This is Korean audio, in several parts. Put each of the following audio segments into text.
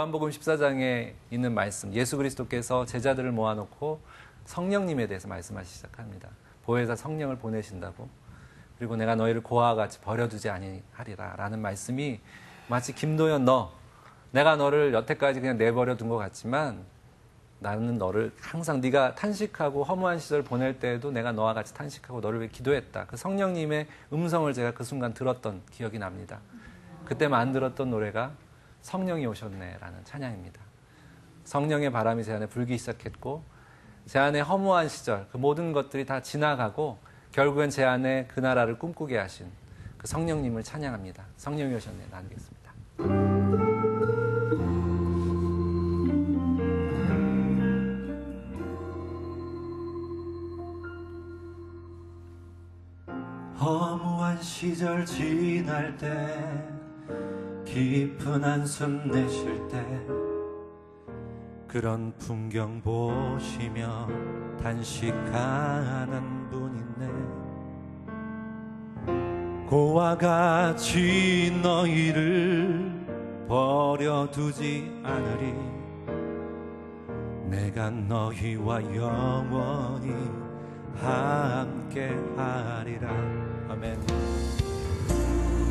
요한복음 14장에 있는 말씀, 예수 그리스도께서 제자들을 모아놓고 성령님에 대해서 말씀하시 시작합니다. 보혜사 성령을 보내신다고. 그리고 내가 너희를 고아와 같이 버려두지 아니하리라 라는 말씀이 마치 김도연 너, 내가 너를 여태까지 그냥 내버려 둔 것 같지만 나는 너를 항상 네가 탄식하고 허무한 시절 보낼 때에도 내가 너와 같이 탄식하고 너를 위해 기도했다. 그 성령님의 음성을 제가 그 순간 들었던 기억이 납니다. 그때 만들었던 노래가 성령이 오셨네라는 찬양입니다. 성령의 바람이 제 안에 불기 시작했고 제 안에 허무한 시절 그 모든 것들이 다 지나가고 결국엔 제 안에 그 나라를 꿈꾸게 하신 그 성령님을 찬양합니다. 성령이 오셨네 나누겠습니다. 허무한 시절 지날 때 깊은 한숨 내쉴 때 그런 풍경 보시며 단식하는 분 있네 고와 같이 너희를 버려두지 않으리. 내가 너희와 영원히 함께 하리라. 아멘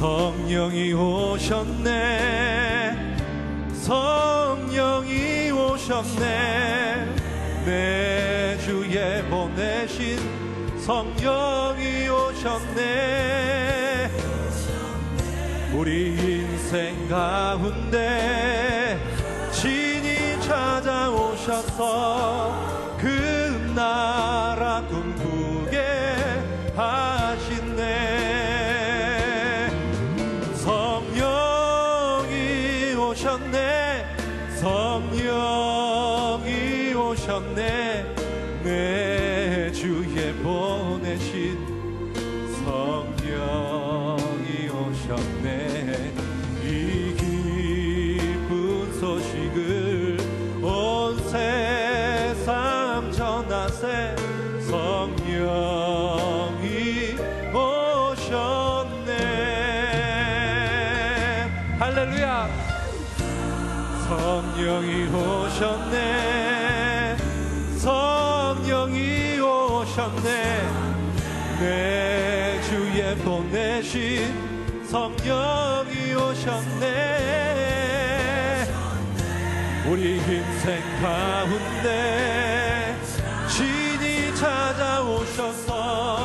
성령이 오셨네. 성령이 오셨네. 내 주에 보내신 성령이 오셨네. 우리 인생 가운데 신이 찾아오셔서 성령이 오셨네. 내 주에 보내신 성령 성령이 오셨네. 성령이 오셨네. 내 주에 보내신 성령이 오셨네. 우리 인생 가운데 신이 찾아오셔서